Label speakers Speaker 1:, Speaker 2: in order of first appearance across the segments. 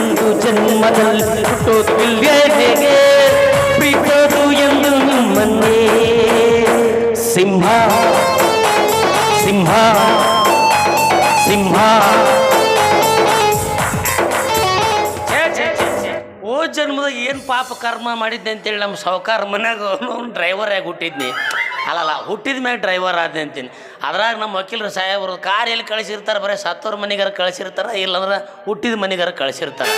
Speaker 1: ಒಂದು ಜನ್ಮದಲ್ಲಿ ಹುಟ್ಟೋದಿಲ್ಲ ಹೇಗೆ? ಬಿಟ್ಟೋದು ಎಂದು ನಿಮ್ಮನ್ನೇ. ಸಿಂಹ ಸಿಂಹ ಸಿಂಹ. ಓ ಜನ್ಮದಾಗ ಏನು ಪಾಪ ಕರ್ಮ ಮಾಡಿದ್ದೆ ಅಂತೇಳಿ ನಮ್ಮ ಸಾವುಕಾರ ಮನ್ಯಾಗ ಡ್ರೈವರ್ ಆಗಿ ಹುಟ್ಟಿದ್ನಿ. ಅಲ್ಲಲ್ಲ, ಹುಟ್ಟಿದ ಮ್ಯಾಗ ಡ್ರೈವರ್ ಆದೆ ಅಂತೀನಿ. ಅದ್ರಾಗ ನಮ್ಮ ವಕೀಲರು ಸಾಹೇಬರು ಕಾರ್ ಎಲ್ಲಿ ಕಳಿಸಿರ್ತಾರೆ? ಬರೀ ಸತ್ತೋರ್ ಮನೆಗಾರ ಕಳಿಸಿರ್ತಾರೆ? ಇಲ್ಲಂದ್ರೆ ಹುಟ್ಟಿದ ಮನೆಗಾರ ಕಳಿಸಿರ್ತಾರೆ.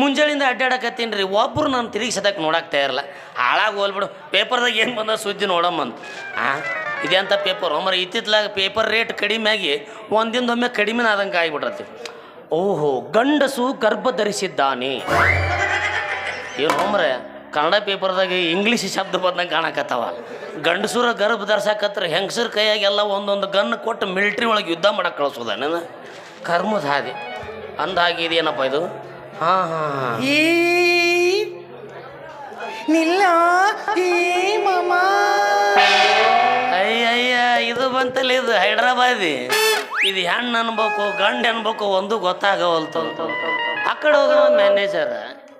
Speaker 1: ಮುಂಜಾನೆಯಿಂದ ಅಡ್ಡಾಡಕತ್ತೀನಿ ರೀ. ಒಬ್ಬರು ನಾನು ತಿರುಗಿ ಸದಕ್ಕೆ ನೋಡಕ್ಕೆ ತಯಾರಿಲ್ಲ. ಹಾಳಾಗಿ ಹೋಲ್ಬಿಡು ಪೇಪರ್ದಾಗ ಏನು ಬಂದ ಸುದ್ದಿ ನೋಡಮ್ಮಂತ ಹಾಂ ಇದೆಂಥ ಪೇಪರ್? ಒಮ್ಮರ ಇತ್ತಿತ್ಲಾಗ ಪೇಪರ್ ರೇಟ್ ಕಡಿಮೆ ಆಗಿ ಒಂದಿಂದೊಮ್ಮೆ ಕಡಿಮೆ ಆದಂಗೆ ಆಗಿಬಿಟ್ರತಿ. ಓಹೋ, ಗಂಡಸು ಗರ್ಭ ಧರಿಸಿದ್ದಾನೆ ಏನು ಹೋಮ್ರೆ ಕನ್ನಡ ಪೇಪರ್ದಾಗ ಇಂಗ್ಲೀಷ್ ಶಬ್ದ ಬಂದಂಗೆ ಕಾಣಕತ್ತಾವ. ಗಂಡಸೂರ ಗರ್ಭ ಧರ್ಸಾಕತ್ರ ಹೆಂಗಸರ ಕೈಯಾಗೆಲ್ಲ ಒಂದೊಂದು ಗನ್ ಕೊಟ್ಟು ಮಿಲ್ಟ್ರಿ ಒಳಗೆ ಯುದ್ಧ ಮಾಡಕ್ಕೆ ಕಳಿಸೋದ ನಾನು ಕರ್ಮದ ಹಾದಿ. ಇದೇನಪ್ಪ ಇದು? ಹಾಂ ಹಾಂ ಹಾಂ.
Speaker 2: ನಿಲ್ಲ ಈ ಮಾಮ.
Speaker 1: ಅಯ್ಯ ಅಯ್ಯ ಇದು ಬಂತಲ್ಲ ಇದು ಹೈದ್ರಾಬಾದಿ. ಇದು ಹೆಣ್ಣು ಅನ್ಬೇಕು ಗಂಡು ಅನ್ಬೇಕು ಒಂದು ಗೊತ್ತಾಗವಲ್ತು. ಆ ಕಡೆ ಹೋಗೋ ಮ್ಯಾನೇಜರ್.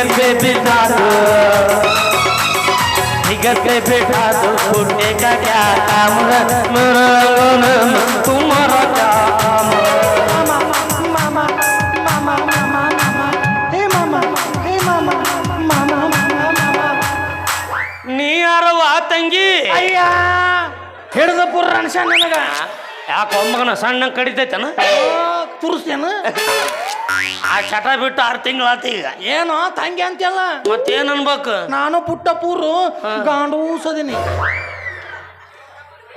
Speaker 1: है। जिगर पे बिठा दो जिगर पे बिठा दो छोटे का क्या काम है मेरा नाम तुम्हारा क्या काम है
Speaker 2: मामा मामा मामा मामा हे मामा हे मामा मामा मामा
Speaker 1: ನೀ ಯಾರವ್ವ ತಂಗಿ
Speaker 2: ಅಯ್ಯ ಹಿಡಿದ ಪುರ ಅನ್ಸ ನನಗ
Speaker 1: ಯಾಕೆ ಒಮ್ಮಗನ ಸಣ್ಣ ಕಡಿತೈತನ
Speaker 2: ತುರ್ಸ್ತೇನ
Speaker 1: ಆ ಚಟ ಬಿಟ್ಟು ಆರು ತಿಂಗಳಾತ ಈಗ.
Speaker 2: ಏನೋ ತಂಗಿ ಅಂತೆಲ್ಲ
Speaker 1: ಮತ್ತೇನ್ ಅನ್ಬೇಕು?
Speaker 2: ನಾನು ಪುಟ್ಟ ಪೂರು ಗಾಂಡೂಸದಿನಿ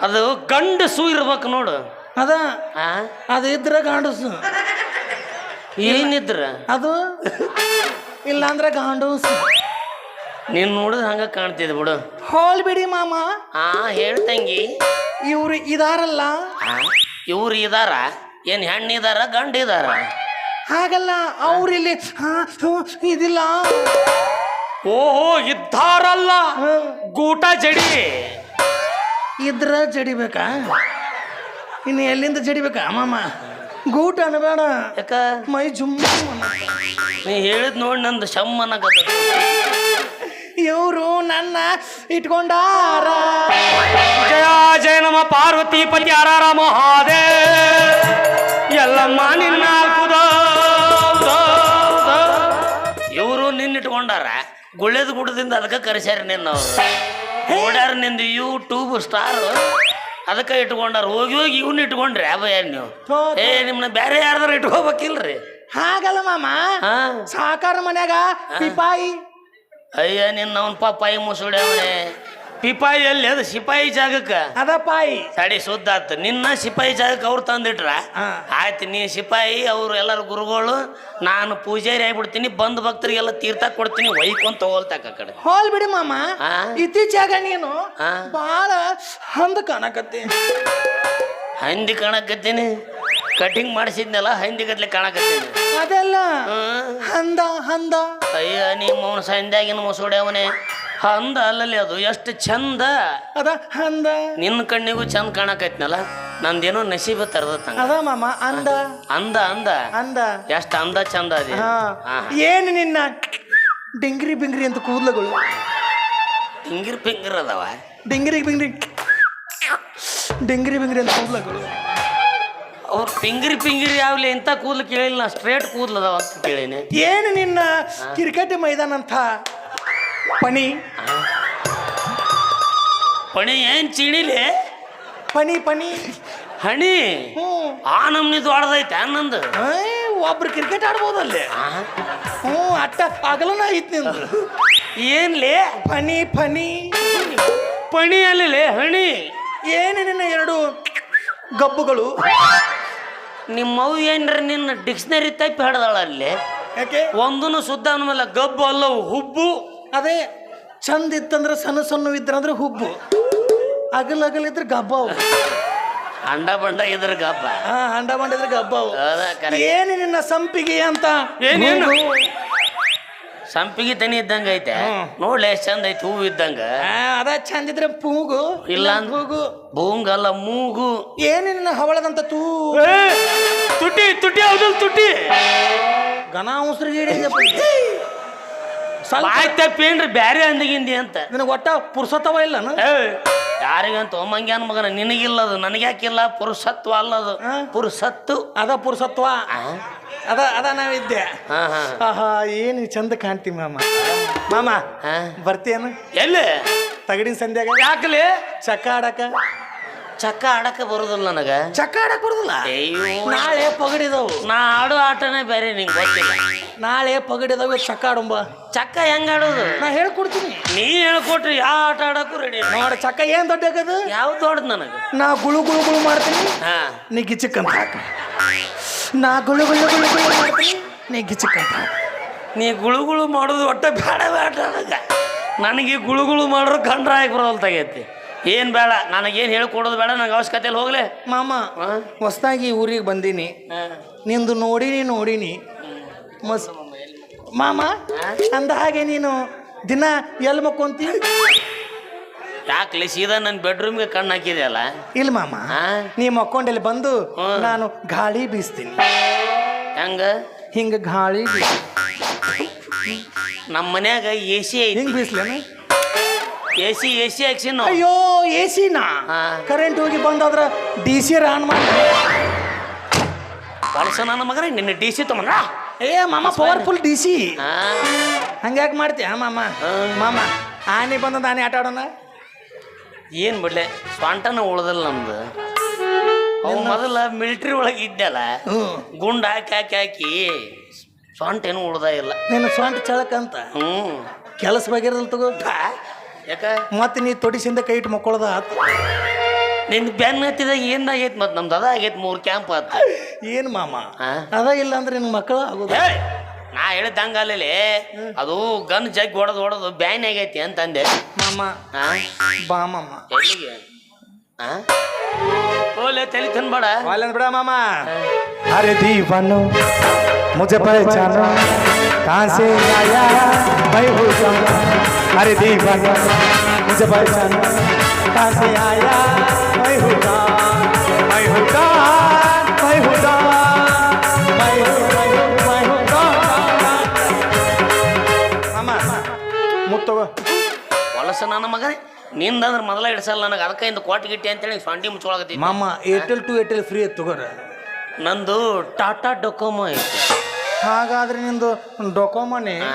Speaker 1: ಅದು ಗಂಡಸು ಇರ್ಬೇಕು ನೋಡು.
Speaker 2: ಅದ?
Speaker 1: ಆ?
Speaker 2: ಅದು ಇದ್ರ ಗಾಂಡಸು
Speaker 1: ಏನಿದ್ರ?
Speaker 2: ಅದು? ಇಲ್ಲಾಂದ್ರೆ ಗಾಂಡೂಸು
Speaker 1: ನೀನ್ ನೋಡಿದ್ ಹಂಗ ಕಾಣ್ತಿದ್ ಬಿಡು.
Speaker 2: ಹೋಲ್ ಬಿಡಿ ಮಾಮ.
Speaker 1: ಹಾ ಹೇಳ್ತಂಗಿ
Speaker 2: ಇವ್ರು ಇದಾರಲ್ಲ?
Speaker 1: ಇವ್ರು ಇದಾರ? ಏನ್ ಹೆಣ್ಣಿದಾರ ಗಂಡ ಇದಾರ?
Speaker 2: ಹಾಗಲ್ಲ ಅವ್ರಿಲ್ಲಿ ಇದಿಲ್ಲ.
Speaker 1: ಓಹೋ ಇದ್ದಾರಲ್ಲ. ಗೂಟ ಜಡಿ.
Speaker 2: ಇದ್ರ ಜಡಿಬೇಕಾ ಇನ್ನು ಎಲ್ಲಿಂದ ಜಡಿಬೇಕಾ ಮಾಮ ಗೂಟ ಅನ್ಬೇಡ
Speaker 1: ಯಾಕ?
Speaker 2: ಮೈ ಜುಮ್
Speaker 1: ನೀ ಹೇಳಿದ್ ನೋಡಿ ನಂದು ಶಮ್ಮನಗದ
Speaker 2: ಇವರು ನನ್ನ ಇಟ್ಕೊಂಡಾರ.
Speaker 1: ಜಯ ಜಯ ನಮ ಪಾರ್ವತಿ ಪತಿ ಆರಾರ ಮಹಾದೇ ಎಲ್ಲಮ್ಮ ನಿನ್ನ ಗುಳ್ಳೆದ ಗುಡದಿಂದ ಅದಕ್ಕೆ ಕರೆಸ್ಯಾರ ನಿನ್ನ ಅವ್ರು. ನಿಂದ ನಿಂದು ಯೂಟ್ಯೂಬ್ ಸ್ಟಾರ್ ಅದಕ್ಕೆ ಇಟ್ಕೊಂಡಾರ. ಹೋಗಿ ಹೋಗಿ ಇವನ್ನ ಇಟ್ಕೊಂಡ್ರಿ ಅಭಯ ನೀವು? ಏ ನಿಮ್ಮನ್ನ ಬೇರೆ ಯಾರ್ದಾರ ಇಟ್ಕೋಬೇಕಿಲ್ರಿ?
Speaker 2: ಹಾಗಲ್ಲ ಮಾಮ. ಸಾಕಾರ ಮನ್ಯಾಗ ಪಿಪಾಯಿ.
Speaker 1: ಅಯ್ಯ ನಿನ್ನ ಅವನ್ ಪಾಪಾಯಿ ಮುಸುಡ್ಯಾವನೆ. ಪಿಪಾಯಿ ಎಲ್ಲಿ ಅದು ಸಿಪಾಯಿ ಜಾಗಕ್ಕೆ.
Speaker 2: ಅದ ಪಾಯಿ.
Speaker 1: ಸಡಿ ಸುದ್ದ ಆತು. ನಿನ್ನ ಸಿಪಾಯಿ ಜಾಗಕ್ಕೆ ಅವ್ರು ತಂದಿಟ್ರ. ಆಯ್ತು ನೀ ಸಿಪಾಯಿ ಅವ್ರು ಎಲ್ಲರ ಗುರುಗಳು ನಾನು ಪೂಜಾರಿ ಆಗ್ಬಿಡ್ತೀನಿ ಬಂದ್ ಭಕ್ತರಿಗೆಲ್ಲ ತೀರ್ಥ ಕೊಡ್ತೀನಿ ಒಯ್ಕೊಂತ ತಗೋಲ್ತಾಕ ಆ ಕಡೆ.
Speaker 2: ಹೋಲ್ ಬಿಡಿ ಮಾಮ. ಇತ್ತೀಚಾಗ ನೀನು ಬಹಳ ಹಂದ ಕಾಣಕತ್ತಿ.
Speaker 1: ಹಂದಿ ಕಾಣಕತ್ತೀನಿ. ಕಟಿಂಗ್ ಮಾಡಿಸಿದ್ನಲ್ಲ ಹಂದಿ ಗದ್ಲೆ ಕಾಣಕತ್ತೀನಿ.
Speaker 2: ಅದೆಲ್ಲ ಹಂದ ಹಂದ.
Speaker 1: ಅಯ್ಯ ನೀ ಮೌನ ಸಂಧ್ಯಾಗಿನ ಮುಸುಡ್ಯಾವನೆ. ಹಂದ ಅಲ್ಲಲ್ಲಿ ಅದು ಎಷ್ಟು ಚಂದ.
Speaker 2: ಅದ ಹಂದ.
Speaker 1: ನಿನ್ನ ಕಣ್ಣಿಗೂ ಚಂದ ಕಾಣಕೈತ್ನಲ್ಲ? ನಂದೇನೋ ನಸೀಬ ತರದ
Speaker 2: ಅದ ಮಾಮ ಅಂದ.
Speaker 1: ಅಂದ ಅಂದ
Speaker 2: ಅಂದ.
Speaker 1: ಎಷ್ಟು ಅಂದ ಚಂದ ಅದೇ.
Speaker 2: ಏನು ನಿನ್ನ ಡಿಂಗ್ರಿ ಬಿಂಗ್ರಿ ಅಂತ ಕೂದಲುಗಳು?
Speaker 1: ಹಿಂಗಿರ್ ಪಿಂಗಿರ್ ಅದಾವ.
Speaker 2: ಡಿಂಗ್ರಿ ಬಿಂಗ್ರಿ ಡಿಂಗ್ರಿ ಬಿಂಗ್ರಿ ಅಂತ ಕೂದಲುಗಳು.
Speaker 1: ಅವ್ರು ಪಿಂಗ್ರಿ ಪಿಂಗ್ರಿ ಯಾವ್ಲಿ ಇಂಥ ಕೂದ್ಲು ಕೇಳಿಲ್ಲ ನಾ ಸ್ಟ್ರೇಟ್ ಕೂದ್ಲು ಅದಾವ ಅಂತ ಕೇಳೀನಿ.
Speaker 2: ಏನು ನಿನ್ನ ಕ್ರಿಕೆಟ್ ಮೈದಾನ ಅಂತ? ಪಣಿ.
Speaker 1: ಪಣಿ ಏನ್ ಚೀಣಿಲಿ?
Speaker 2: ಪಣಿ ಪಣಿ.
Speaker 1: ಹಣಿ? ಆ ನಮ್ನಿ ದೊಡ್ಡದೈತೆ ನಂದು.
Speaker 2: ಒಬ್ರು ಕ್ರಿಕೆಟ್ ಆಡ್ಬೋದಲ್ಲಿ
Speaker 1: ಅಲ್ಲಿ.
Speaker 2: ಹ್ಞೂ ಅಟ್ಟ ಆಗಲನ ಐತ್ ನಿಂದು.
Speaker 1: ಏನ್ಲಿ?
Speaker 2: ಫನಿ ಫನಿ
Speaker 1: ಪಣಿ ಅಲ್ಲಿ ಹಣಿ.
Speaker 2: ಏನು ನಿನ್ನ ಎರಡು ಗಬ್ಬುಗಳು?
Speaker 1: ನಿಮ್ಮ ಅವು ಏನ್ರ ನಿನ್ನ ಡಿಕ್ಷನರಿ ತಪ್ಪಿ ಹಿಡ್ದಾಳ ಅಲ್ಲಿ
Speaker 2: ಯಾಕೆ?
Speaker 1: ಒಂದೂ ಸುದ್ದ ಅಂದಮೇಲೆ ಗಬ್ಬು ಅಲ್ಲವು ಹುಬ್ಬು.
Speaker 2: ಅದೇ ಚಂದ ಇತ್ತಂದ್ರೆ ಸಣ್ಣ ಸಣ್ಣ ಇದ್ರಂದ್ರೆ ಹುಬ್ಬು. ಅಗಲ್ ಅಗಲ್ ಇದ್ರೆ ಗಬ್ಬಾವು.
Speaker 1: ಅಂಡ ಬಂಡ ಇದ್ರ ಗಬ್ಬ.
Speaker 2: ಹಾ ಹಂಡ ಮಾಡಿದ್ರೆ ಗಬ್ಬಾವು.
Speaker 1: ಅದ
Speaker 2: ಏನು ನಿನ್ನ ಸಂಪಿಗೆ ಅಂತ?
Speaker 1: ಏನೇನು? ಸಂಪಿಗೆ ತನಿ ಇದ್ದಂಗ ಐತೆ. ನೋಡ್ಲಿ ಎಷ್ಟ್ ಚಂದ ಐತಿ ಹೂವು ಇದ್ದಂಗ.
Speaker 2: ಆ, ಅದ ಚಂದ ಇದ್ರೆ ಪೂಗು
Speaker 1: ಇಲ್ಲ ಅಂದ್-
Speaker 2: ಮೂಗು
Speaker 1: ಬೂಂಗಲ್ಲ ಮೂಗು.
Speaker 2: ಏನು ನಿನ್ನ ಹವಳದಂತ ತೂ?
Speaker 1: ತುಟಿ ತುಟಿ ಹೌದಲ್ ತುಟಿ
Speaker 2: ಘನ ಉಸಿರಿಗೆ
Speaker 1: ತಪ್ಪೇನ್ರಿ ಬ್ಯಾರೆ ಅಂದಿಗಿಂದಿ ಅಂತ.
Speaker 2: ನಿನಗೆ ಒಟ್ಟ ಪುರ್ಸತ್ತವ ಇಲ್ಲ
Speaker 1: ಯಾರಿಗಂತ ಮಂಗ್ಯಾನ ಮಗನ? ನಿನಗಿಲ್ಲದು ನನಗ್ಯಾಕಿಲ್ಲ? ಪುರುಷತ್ವ ಅಲ್ಲದು
Speaker 2: ಹಾ?
Speaker 1: ಪುರುಷತ್ತು.
Speaker 2: ಅದ ಪುರುಸತ್ವ
Speaker 1: ಆ?
Speaker 2: ಅದ ಅದ ನಾವಿದ್ದೆ. ಏನು ಚಂದ ಕಾಣ್ತೀವಿ ಮಾಮ? ಮಾಮ? ಬರ್ತೀಯನು?
Speaker 1: ಎಲ್ಲಿ?
Speaker 2: ತಗಡಿನ ಸಂಧ್ಯಾಗ
Speaker 1: ಯಾಕಲಿ?
Speaker 2: ಚಕ್ಕ ಆಡಕ?
Speaker 1: ಚಕ್ಕ ಆಡಕ ಬರುದಿಲ್ಲ ನನಗ.
Speaker 2: ಚಕ್ಕ ಆಡಕ್ ಬರುದಿಲ್ಲ? ನಾಳೆ ಪಗಡಿದವು.
Speaker 1: ನಾ ಆಡೋ ಆಟನೇ ಬೇರೆ ನಿಂಗೆ ಗೊತ್ತಿಲ್ಲ.
Speaker 2: ನಾಳೆ ಪಗಡಿದಾವೆ ಚಕ್ಕ ಆಡುಂಬ.
Speaker 1: ಚಕ್ಕ ಹೆಂಗ ಆಡೋದು?
Speaker 2: ನಾ ಹೇಳ್ಕೊಡ್ತೀನಿ.
Speaker 1: ನೀ ಹೇಳ್ಕೊಟ್ರಿ ಯಾವ ಆಟ ಆಡಕ್ಕೂ ರೆಡಿ
Speaker 2: ನೋಡ ಚಕ್ಕ ಏನ್ ದೊಡ್ಡ ಆಗದು?
Speaker 1: ಯಾವ ದೊಡ್ಡದು ನನಗೆ?
Speaker 2: ನಾ ಗುಳು ಗುಳು ಗುಳು ಮಾಡ್ತೀನಿ.
Speaker 1: ಹಾ.
Speaker 2: ನೀ ಗಿಚ್ಚಕ್ಕಂತ ಹಾಕ. ನಾ ಗುಳು ಗುಳು ಗುಳು ಗುಳು ಮಾಡ್ತೀನಿ. ನೀ ಗಿಚಕ್ಕ ಹಾಕ.
Speaker 1: ನೀ ಗುಳು ಮಾಡೋದು ಒಟ್ಟ ಬೇಡ ಬೇಡ ನನಗೆ. ನನಗೆ ಗುಳು ಮಾಡೋರು ಕಂಡ್ರ ಆಗಿ ಬರೋಲ್ ತಗೈತಿ. ಏನು ಬೇಡ ನನಗೇನು ಹೇಳ್ಕೊಡೋದು ಬೇಡ ನನಗೆ ಅವಶ್ಯಕತೆ ಇಲ್ಲ ಹೋಗ್ಲೆ.
Speaker 2: ಮಾಮ ಹೊಸ್ದಾಗಿ ಊರಿಗೆ ಬಂದೀನಿ. ನಿಂದು ನೋಡಿನಿ ನೋಡಿನಿ. ಮಸ್ ಮಾಮ ಅಂದ ಹಾಗೆ ನೀನು ದಿನ ಎಲ್ಲಿ ಮಕ್ಕೊಂತಿ?
Speaker 1: ಯಾಕ್ಲಿ ಸೀದಾ ನನ್ನ ಬೆಡ್ರೂಮ್ಗೆ ಕಣ್ಣು ಹಾಕಿದೆಯಲ್ಲ?
Speaker 2: ಇಲ್ಲ ಮಾಮ? ನೀ ಮಕ್ಕೊಂಡಲ್ಲಿ ಬಂದು ನಾನು ಗಾಳಿ ಬೀಸ್ತೀನಿ.
Speaker 1: ಹೆಂಗ?
Speaker 2: ಹಿಂಗ ಗಾಳಿ
Speaker 1: ನಮ್ಮ ಮನ್ಯಾಗ ಎ ಸಿ ಐತಿ.
Speaker 2: ಹಿಂಗ್ ಬೀಸ್ಲೇನ?
Speaker 1: ಎ ಸಿ ಎ ಸಿ ಹಾಕ್ಸಿ
Speaker 2: ಅಯ್ಯೋ ಎ ಸಿನಾ. ಕರೆಂಟ್ ಹೋಗಿ ಬಂದಾದ್ರ ಡಿ ಸಿ ಆನ್ ಮಾಡಿ
Speaker 1: ಬಳಸ ನನ್ನ ಮಗನ ನಿನ್ನ ಡಿ ಸಿ ತಗೊಂಡ
Speaker 2: ಏ ಮಾಮ ಪವರ್ಫುಲ್ ಡಿ ಸಿ ಹಂಗ್ಯಾಕೆ ಮಾಡ್ತೀಯ? ಮಾಮ. ಮಾಮ ಆನೆ ಬಂದದ ಆನೆ ಆಟ ಆಡೋಣ?
Speaker 1: ಏನು ಬಿಡ್ಲೆ ಸ್ವಂಟನ ಉಳ್ದಲ್ಲ ನಮ್ದು. ಅವ್ನು ಮೊದಲ ಮಿಲಿಟ್ರಿ ಒಳಗೆ ಇದ್ದಲ್ಲ ಗುಂಡು ಹಾಕಿ ಹಾಕಿ ಹಾಕಿ ಸ್ವಂಟ ಏನು ಉಳ್ದ ಇಲ್ಲ.
Speaker 2: ನಿನ್ನ ಸ್ವಂಟ ಚಳಕಂತ
Speaker 1: ಹ್ಞೂ.
Speaker 2: ಕೆಲಸ ಬಗೆರಲ್ ತಗೋ.
Speaker 1: ಯಾಕ?
Speaker 2: ಮತ್ತೆ ನೀ ತೊಡಿಸಿಂದ ಕೈ ಇಟ್ಟು ಮಕ್ಕಳದ ಆತು.
Speaker 1: ನಿನ್ ಬೆನ್ನ ಹತ್ತಿದಾಗ ಏನಾಗೈತೆ ಮತ್ತೆ ನಮ್ದು ಅದ ಆಗೈತೆ ಮೂರು ಕ್ಯಾಂಪ್ ಆತ
Speaker 2: ಏನು ಮಾಮ
Speaker 1: ಹಾ?
Speaker 2: ಅದ ಇಲ್ಲ ಅಂದ್ರೆ ನಿನ್ನ ಮಕ್ಕಳು ಆಗೋದು
Speaker 1: ಏಯ್! ನಾ ಹೇಳಿದಂಗ ಅಲ್ಲಿ ಅದು ಗನ್ ಜಗ್ ಹೊಡೆದು ಹೊಡೆದು ಬ್ಯಾನ್ ಆಗೈತಿ ಅಂತಂದೆ
Speaker 2: ಮಾಮ
Speaker 1: ಹಾ
Speaker 2: ಬಾ ಮಾಮ
Speaker 1: ಎಲ್ಲಿಗೆ ಹಾ ಓಲೆ ತಲೆ ತಿನ್ಬೇಡ
Speaker 2: वालन बड़ा मामा अरे दीवानो मुझे पहचानो कहाँ से आया मैं हूँ कौन? अरे दीवानो मुझे पहचानो कहाँ से आया मैं हूँ कौन? मैं हूँ कौन? मैं हूँ कौन? मैं हूँ मैं हूँ मैं हूँ कौन? मामा ಮುತ್ತಗೋ
Speaker 1: ಹೊಲಸ ನನ್ನ ಮಗನೇ ನಿಂದಂದ್ರೆ ಮೊದಲ ಇಡ್ಸಲ್ಲ ನನಗೆ ಅದಕ್ಕೆ ಇಂದ ಕೋಟಿ ಗಿಟ್ಟಿ ಅಂತೇಳಿ ಸೊಂಟಿ ಮುಚ್ಚೊಳಗತ್ತಿ
Speaker 2: ಮಾಮ ಏರ್ಟೆಲ್ ಟು ಏರ್ಟೆಲ್ ಫ್ರೀ ಎತ್ತು ತಗೋರ
Speaker 1: ನಂದು ಟಾಟಾ ಡೊಕೊಮೊ ಐತಿ
Speaker 2: ಹಾಗಾದ್ರೆ ನಿಂದು ಡೊಕೋಮನೆ
Speaker 1: ಹಾ?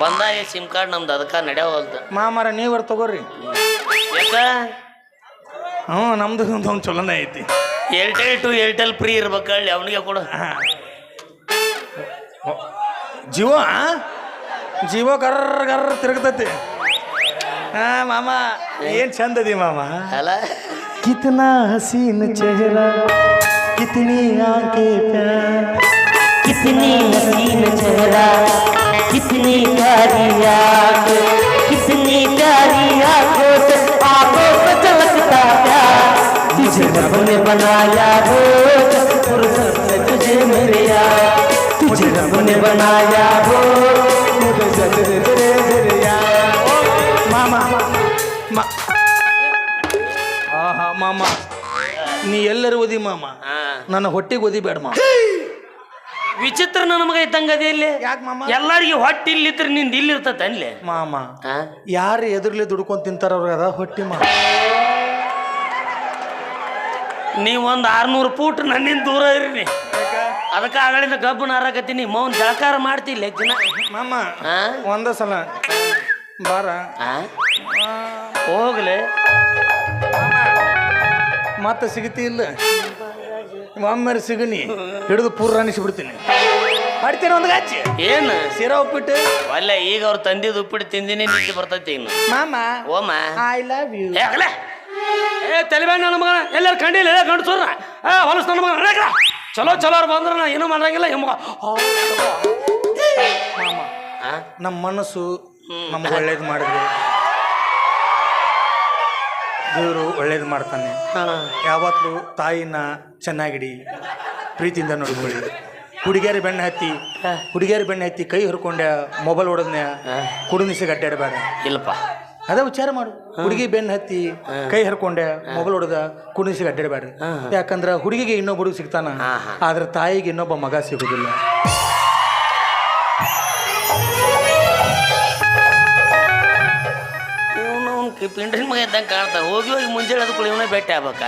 Speaker 1: ಬಂದಾಗ ಸಿಮ್ ಕಾರ್ಡ್ ನಮ್ದು ಅದಕ್ಕೆ ನಡೆಯವಲ್ದು
Speaker 2: ಮಾಮರ ನೀವರ್ ತಗೋರಿ ಹ್ಞೂ ನಮ್ದು ಒಂದು ಚಲೋನೇ ಐತಿ.
Speaker 1: ಏರ್ಟೆಲ್ ಟು ಏರ್ಟೆಲ್ ಫ್ರೀ ಇರ್ಬೇಕು ಹೇಳಿ ಅವನಿಗೆ ಕೊಡು.
Speaker 2: ಜಿಯೋ ಜೀವೋ ಗರ್ ಗರ್ ತಿರುಗ್ತತಿ. ಹಾ ಮಾಮ ಏನು ಚಂದದಿ ಮಾಮ?
Speaker 1: ಅಲ್ಲ.
Speaker 2: ಕಿತನಾ ಹಸೀನ್ ಚೆಹರಾ ಕಿತ್ನಿ ಆಕೆ ಪ್ಯಾರ್
Speaker 3: ಕಿತ್ನಿ ಹಸೀನ್ ಚೆಹರಾ ಕಿತನಿ ಪ್ಯಾರಿ बनाया रोज फुर्सत से तुझे मेरे यार तुझे रब ने बनाया रोज
Speaker 2: ಮಾಮ ಮಾ ಆಹಾ ಮಾಮ ನೀ ಎಲ್ಲರೂ ಓದಿ ಮಾಮ
Speaker 1: ಹಾ
Speaker 2: ನನ್ನ ಹೊಟ್ಟಿಗೆ ಓದಿಬೇಡ ಮಾಮ
Speaker 1: ವಿಚಿತ್ರ ನನ್ನ ಮಗ ಇದ್ದಂಗ ಅದೇ ಇಲ್ಲಿ
Speaker 2: ಯಾಕೆ ಮಾಮ
Speaker 1: ಎಲ್ಲಾರಿಗೆ ಹೊಟ್ಟೆ ಇಲ್ಲಿದ್ರೆ ನಿಂದ ಇಲ್ಲಿ ಇರ್ತೈತೆ ಅನ್ಲಿ
Speaker 2: ಮಾಮ
Speaker 1: ಹಾ
Speaker 2: ಯಾರು ಎದುರ್ಲಿ ದುಡ್ಕೊಂಡ್ ತಿಂತಾರ ಅವ್ರಿಗೆ ಅದ ಹೊಟ್ಟಿ ಮಾಮ
Speaker 1: ನೀವು ಒಂದು ಆರ್ನೂರು ಫೂಟ್ ನನ್ನಿಂದ ದೂರ ಇರ್ರಿ. ಅದಕ್ಕೆ ಆಗಳಿಂದ ಗಬ್ಬು ನಾರಾಕತ್ತೀನಿ ಮೌನ್ ಜಳಕಾರ ಮಾಡ್ತಿಲ್ಲ ಜನ
Speaker 2: ಮಾಮ ಒಂದ ಸಲ. ಬಾರ.
Speaker 1: ಹೋಗ್ಲಿ.
Speaker 2: ಮತ್ತೆ ಸಿಗತಿ ಇಲ್ಲ. ಒಮ್ಮೆ ಸಿಗನಿ ಹಿಡಿದು ಪೂರ ಅನಿಸ್ಬಿಡ್ತೀನಿ. ಮಾಡ್ತೀನಿ ಒಂದು ಗಾಚಿ
Speaker 1: ಏನು?
Speaker 2: ಸೀರಾ ಉಪ್ಪಿಟ್ಟು?
Speaker 1: ಅಲ್ಲ ಈಗ ಅವ್ರು ತಂದಿದ್ದು ಉಪ್ಪಿಟ್ಟು ತಿಂದಿನಿ ನಿಂತು ಬರ್ತೈತಿ ಇನ್ನು.
Speaker 2: ಮಾಮ
Speaker 1: ಓಮ
Speaker 2: ಐ ಲವ್ ಯು
Speaker 1: ಏ ಏ ತಲೆಬೇಡ ನನ್ನ ಮಗನ ಎಲ್ಲರೂ ಕಂಡಿಲ್ಲ ಎಲ್ಲ ಗಂಡು ಸೋರ್ನ ಆ ಹೊಲಸ್ ನನ್ನ ಮಗನ ನಡ್ಯಾಕಲ. ಚಲೋ ಚಲೋ ಅವ್ರು ಬಂದ್ರೆ ನಾ ಏನೂ ಮಾಡಂಗಿಲ್ಲ ಎಮ್ಮ
Speaker 2: ನಮ್ಮ ಮನಸ್ಸು ನಮ್ಗೆ ಒಳ್ಳೇದು ಮಾಡಿದ್ರೆ ದೇವರು ಒಳ್ಳೇದು ಮಾಡ್ತಾನೆ. ಯಾವತ್ತೂ ತಾಯಿನ ಚೆನ್ನಾಗಿಡಿ ಪ್ರೀತಿಯಿಂದ ನೋಡ್ಕೊಳ್ಳಿ. ಹುಡುಗಿಯರ ಬೆಣ್ಣೆ ಹತ್ತಿ ಹುಡುಗಿಯರ ಬೆಣ್ಣೆ ಹತ್ತಿ ಕೈ ಹರ್ಕೊಂಡೆ ಮೊಬೈಲ್ ಹೊಡೆದ್ನ್ಯ ಕುಡಿನಿಸಿಗೆ ಅಡ್ಡಾಡಬೇಡ
Speaker 1: ಇಲ್ಲಪ್ಪ.
Speaker 2: ಅದೇ ವಿಚಾರ ಮಾಡು. ಹುಡುಗಿ ಬೆನ್ನು ಹತ್ತಿ ಕೈ ಹರ್ಕೊಂಡೆ ಮೊಬೈಲ್ ಹೊಡೆದ ಕುಣಿಸಿಗೆ ಅಡ್ಡಾಡಬೇಡ್ರಿ. ಯಾಕಂದ್ರೆ ಹುಡುಗಿಗೆ ಇನ್ನೊಬ್ಬ ಹುಡುಗ ಸಿಗ್ತಾನ ಆದ್ರೆ ತಾಯಿಗೆ ಇನ್ನೊಬ್ಬ ಮಗ ಸಿಗುದಿಲ್ಲ.
Speaker 1: ಇವನು ಪಿಂಡ್ರಿನ ಮಗ ಇದ್ದಂಗೆ ಕಾಣ್ತಾನೆ ಹೋಗಿ ಹೋಗಿ ಮುಂಜಾನೆ ಅದಕ್ಕೂ ಇವನೇ ಭೇಟಿ ಆಗ್ಬೇಕ?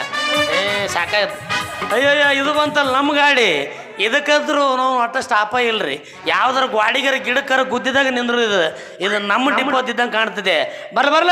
Speaker 1: ಏ ಸಾಕಾಯ್ತು. ಅಯ್ಯಯ್ಯ ಇದು ಬಂತಲ್ಲ ನಮ್ಮ ಗಾಡಿ. ಇದಕ್ಕಂದ್ರೂ ನಾವು ಒಟ್ಟು ಸ್ಟಾಪ ಇಲ್ರಿ. ಯಾವ್ದಾರ ಗ್ವಾಡಿಗರ ಗಿಡಕ್ಕಾರ ಗುದ್ದಿದಾಗ ನಿಂದ್ರು ಇದು ಇದು ನಮ್ಮ ಡಿಮ್ ಗೊತ್ತಿದ್ದಂಗೆ ಕಾಣ್ತಿದೆ. ಬರ್ಲ ಬರ್ಲ!